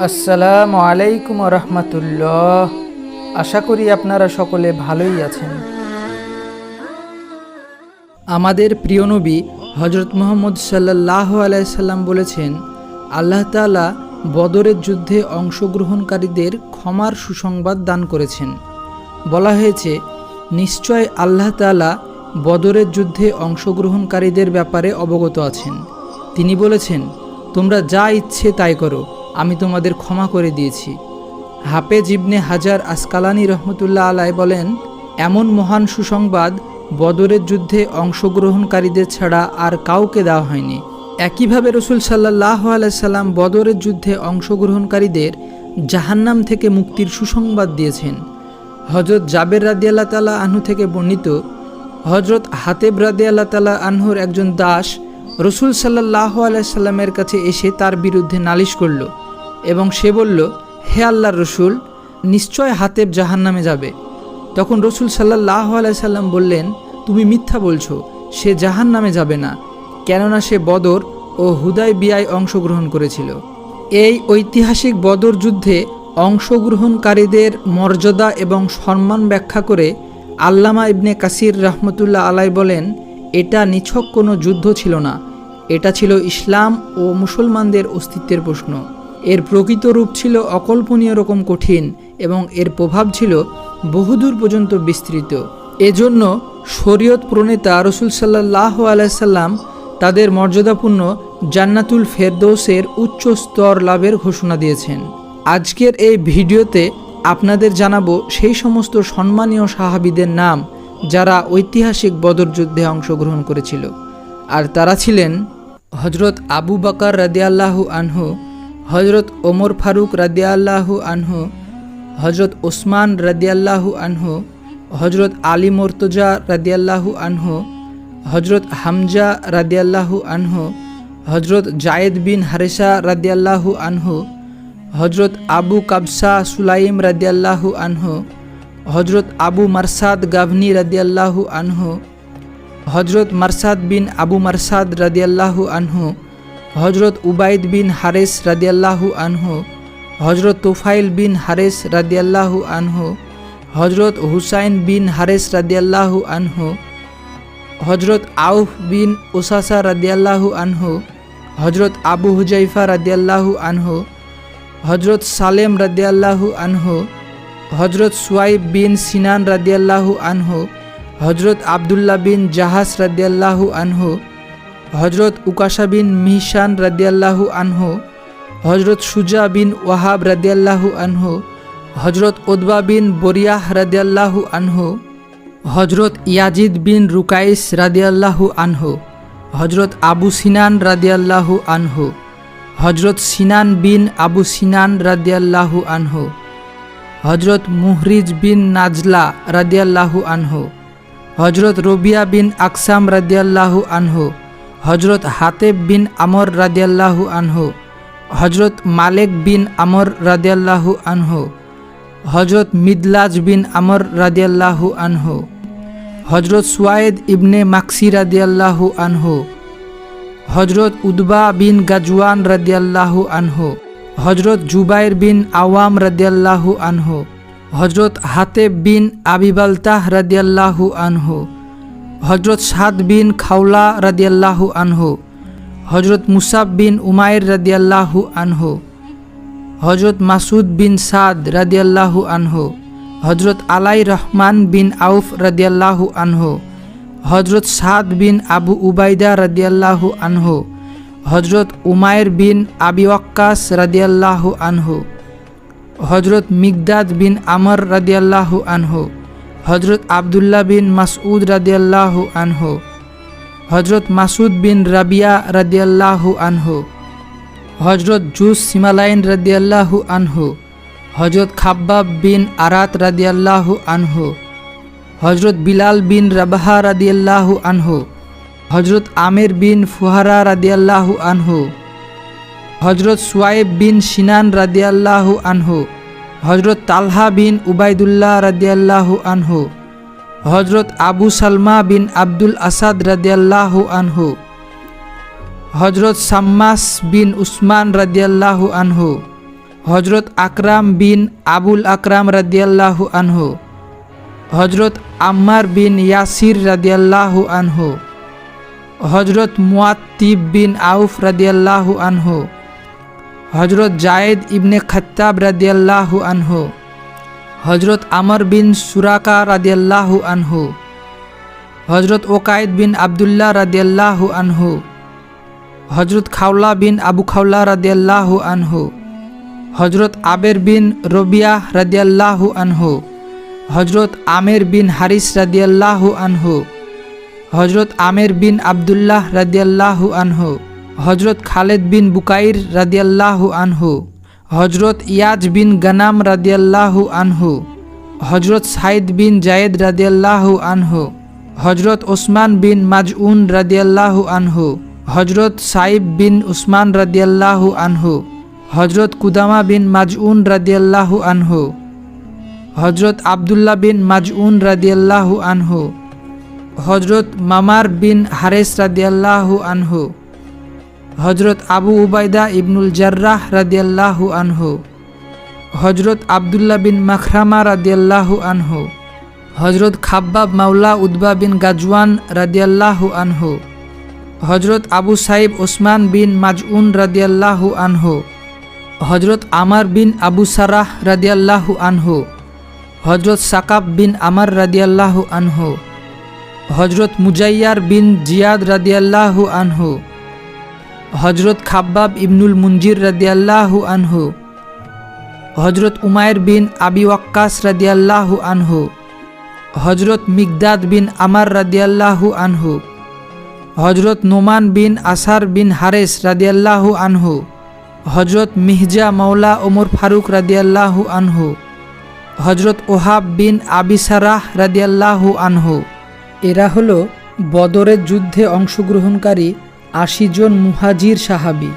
আসসালামু আলাইকুম রহমতুল্লাহ। আশা করি আপনারা সকলে ভালোই আছেন। আমাদের প্রিয় নবী হজরত মোহাম্মদ সাল্লাহ আলাইসাল্লাম বলেছেন, আল্লাহ তাআলা বদরের যুদ্ধে অংশগ্রহণকারীদের ক্ষমার সুসংবাদ দান করেছেন। বলা হয়েছে, নিশ্চয় আল্লাহ তাআলা বদরের যুদ্ধে অংশগ্রহণকারীদের ব্যাপারে অবগত আছেন। তিনি বলেছেন তোমরা যা ইচ্ছে তাই করো, আমি তোমাদের ক্ষমা করে দিয়েছি। হাফেজ ইবনে হাজার আসকালানি রহমতুল্লাহ আলাই বলেন, এমন মহান সুসংবাদ বদরের যুদ্ধে অংশগ্রহণকারীদের ছাড়া আর কাউকে দেওয়া হয়নি। একইভাবে রসুল সাল্লাহ আলাইসাল্লাম বদরের যুদ্ধে অংশগ্রহণকারীদের জাহান্নাম থেকে মুক্তির সুসংবাদ দিয়েছেন। হজরত জাবের রাদিয়াল্লাহ তালা আনহু থেকে বর্ণিত হজরত হাতেব রাদিয়াল্লাহ তালা আনহুর একজন দাস রসুল সাল্লাহ আলাইসাল্লামের কাছে এসে তার বিরুদ্ধে নালিশ করল এবং সে বলল, হে আল্লাহর রসুল, নিশ্চয় হাতেব জাহান্নামে যাবে। তখন রসুল সাল্লাহ আলাইসাল্লাম বললেন, তুমি মিথ্যা বলছো, সে জাহান নামে যাবে না। কেননা সে বদর ও হুদায় বিয়ায় অংশগ্রহণ করেছিল। এই ঐতিহাসিক বদর যুদ্ধে অংশগ্রহণকারীদের মর্যাদা এবং সম্মান ব্যাখ্যা করে আল্লামা ইবনে কাসির রহমতুল্লাহ আলাই বলেন, এটা নিছক কোনো যুদ্ধ ছিল না। এটা ছিল ইসলাম ও মুসলমানদের অস্তিত্বের প্রশ্ন। এর প্রকৃত রূপ ছিল অকল্পনীয় রকম কঠিন এবং এর প্রভাব ছিল বহুদূর পর্যন্ত বিস্তৃত। এজন্য শরীয়ত প্রণেতা রসুল সাল্লাহ আলাইসাল্লাম তাদের মর্যাদাপূর্ণ জান্নাতুল ফেরদৌসের উচ্চ স্তর লাভের ঘোষণা দিয়েছেন। আজকের এই ভিডিওতে আপনাদের জানাব সেই সমস্ত সম্মানীয় সাহাবিদের নাম যারা ঐতিহাসিক বদর যুদ্ধে অংশগ্রহণ করেছিল। আর তারা ছিলেন হজরত আবু বাকার রাদিয়াল্লাহু আনহু হজরত ওমর ফারুক রাদিয়াল্লাহু আনহু হজরত ওসমান রাদিয়াল্লাহু আনহু হজরত আলী মোর্তজা রাদিয়াল্লাহু আনহু হজরত হামজা রাদিয়াল্লাহু আনহু হজরত জায়েদ বিন হারেসা রাদিয়াল্লাহু আনহু হজরত আবু কাবসা সুলাইম রাদিয়াল্লাহু আনহু হজরত আবু মারসাদ গাভনি রাদিয়াল্লাহু আনহু হজরত মারসাদ বিন আবু মারসাদ রাদিয়াল্লাহু আনহু হজরত উবাইদ বিন হারেস রাদিয়াল্লাহু আনহু হজরত তোফাইল বিন হারেস রাদিয়াল্লাহু আনহু হজরত হুসাইন বিন হারেস রাদিয়াল্লাহু আনহু হজরত আউফ বিন ওসাসা রাদিয়াল্লাহু আনহু হজরত আবু হুজাইফা রাদিয়াল্লাহু আনহু হজরত সালেম রাদিয়াল্লাহু আনহু হজরত সুয়াইব বিন সিনান রাদিয়াল্লাহু আনহু হজরত আবদুল্লাহ বিন জাহাস রাদিয়াল্লাহু আনহু হজরত উকাশা বিন মিহসান রাদিয়াল্লাহু আনহু হজরত সুজা বিন ওয়াহাব রাদিয়াল্লাহু আনহু হজরত ওদবা বিন বরিয়াহ রাদিয়াল্লাহু আনহু হজরত ইয়াজিদ বিন রুকাইস রাদিয়াল্লাহু আনহু হজরত আবু সিনান রাদিয়াল্লাহু আনহু হজরত সিনান বিন আবু সিনান রাদিয়াল্লাহু আনহু হজরত মুহরিজ বিন নাজলা রাদিয়াল্লাহু আনহু হজরত রবিয়া বিন আকসাম রাদিয়াল্লাহু আনহু হজরত হাতেব বিন আমর রাদিয়াল্লাহু আনহু হজরত মালেক বিন আমর রাদিয়াল্লাহু আনহু হজরত মিদলাজ বিন আমর রাদিয়াল্লাহু আনহু হজরত সুয়ায়েদ ইবনে মাকসি রাদিয়াল্লাহু আনহু হজরত উদবা বিন গাজওয়ান রাদিয়াল্লাহু আনহু হজরত জুবাইর বিন আওয়াম রাদিয়াল্লাহু আনহু হজরত হাতেব বিন আবিবালতাহ রাদিয়াল্লাহু আনহু হজরত সাদ বিন খাওলা রাদিয়াল্লাহু আনহু হজরত মুসাব বিন উমায়ের রাদিয়াল্লাহু আনহু হজরত মাসুদ বিন সাদ রাদিয়াল্লাহু আনহু হজরত আলাই রহমান বিন আউফ রাদিয়াল্লাহু আনহু হজরত সাদ বিন আবু উবাইদা রাদিয়াল্লাহু আনহু হজরত উমায়ের বিন আবি ওয়াক্কাস রাদিয়াল্লাহু আনহু। হজরত মিগদাদ বিন আমর রাদিয়াল্লাহু আনহু হজরত আবদুল্লাহ বিন মাসউদ রাদিয়াল্লাহু আনহু হজরত মাসুদ বিন রাবিয়া রাদিয়াল্লাহু আনহু হজরত জুস সিমালাইন রাদিয়াল্লাহু আনহু হজরত খাব্বাব বিন আরাত রাদিয়াল্লাহু আনহু হজরত বিলাল বিন রাবাহা রাদিয়াল্লাহু আনহু হজরত আমের বিন ফুহারা রাদিয়াল্লাহু আনহু। হজরত সুয়াইব বিন সিনান রাদিয়াল্লাহু আনহু হজরত তালহা বিন উবাইদুল্লাহ রাদিয়াল্লাহু আনহু হজরত আবু সালমা বিন আব্দুল আসাদ রাদিয়াল্লাহু আনহু হজরত সাম্মাস বিন উসমান রাদিয়াল্লাহু আনহু হজরত আকরাম বিন আবুল আকরাম রাদিয়াল্লাহু আনহু হজরত আম্মার বিন ইয়াসির রাদিয়াল্লাহু আনহু হজরত মুয়াত্তিব বিন আউফ রাদিয়াল্লাহু আনহু হজরত জায়েদ ইবনে খত্তাব রাদিয়াল্লাহু আনহু হজরত আমর বিন সুরাকা রাদিয়াল্লাহু আনহু হজরত ওকায়েদ বিন আবদুল্লাহ রাদিয়াল্লাহু আনহু হজরত খাওলা বিন আবু খাওলা রাদিয়াল্লাহু আনহু হজরত আবের বিন রবিয়া রাদিয়াল্লাহু আনহু হজরত আমের বিন হারিস রাদিয়াল্লাহু আনহু হজরত আমের বিন আবদুল্লাহ রাদিয়াল্লাহু আনহু। হজরত খালেদ বিন বুকাইর রাদিয়াল্লাহু আনহু, হজরত ইয়াজ বিন গানাম রাদিয়াল্লাহু আনহু, হজরত সাইদ বিন জায়েদ রাদিয়াল্লাহু আনহু, হজরত ওসমান বিন মাজউন রাদিয়াল্লাহু আনহু, হজরত সাইব বিন উসমান রাদিয়াল্লাহু আনহু, হজরত কুদামা বিন মাজউন রাদিয়াল্লাহু আনহু, হজরত আবদুল্লাহ বিন মাজউন রাদিয়াল্লাহু আনহু, হজরত মামার বিন হারেস রাদিয়াল্লাহু আনহু হজরত আবু উবাইদা ইবনুল জার্রাহ রাদিয়াল্লাহু আনহু হজরত আবদুল্লাহ বিন মাখরামা রাদিয়াল্লাহু আনহু হজরত খাব্বাব মাওলা উদ্বা বিন গাজওয়ান রাদিয়াল্লাহু আনহু হজরত আবু সাইব ওসমান বিন মাজউন রাদিয়াল্লাহু আনহু হজরত আমার বিন আবু সারাহ রাদিয়াল্লাহু আনহু হজরত সাকাব বিন আমার রাদিয়াল্লাহু আনহু হজরত মুজাইয়ার বিন জিয়াদ রাদিয়াল্লাহু আনহু হজরত খাব্বাব ইবনুল মুঞ্জির রাদিয়াল্লাহু আনহু হজরত উমায়ের বিন আবি ওয়াক্কাস রাদিয়াল্লাহু আনহু হজরত মিগদাদ বিন আমার রাদিয়াল্লাহু আনহু হজরত নোমান বিন আসার বিন হারেস রাদিয়াল্লাহু আনহু হজরত মিহজা মাওলা ওমর ফারুক রাদিয়াল্লাহু আনহু হজরত ওহাব বিন আবিসারাহ রাদিয়াল্লাহু আনহু। এরা হলো বদরের যুদ্ধে অংশগ্রহণকারী আশি জন মুহাজির সাহাবি।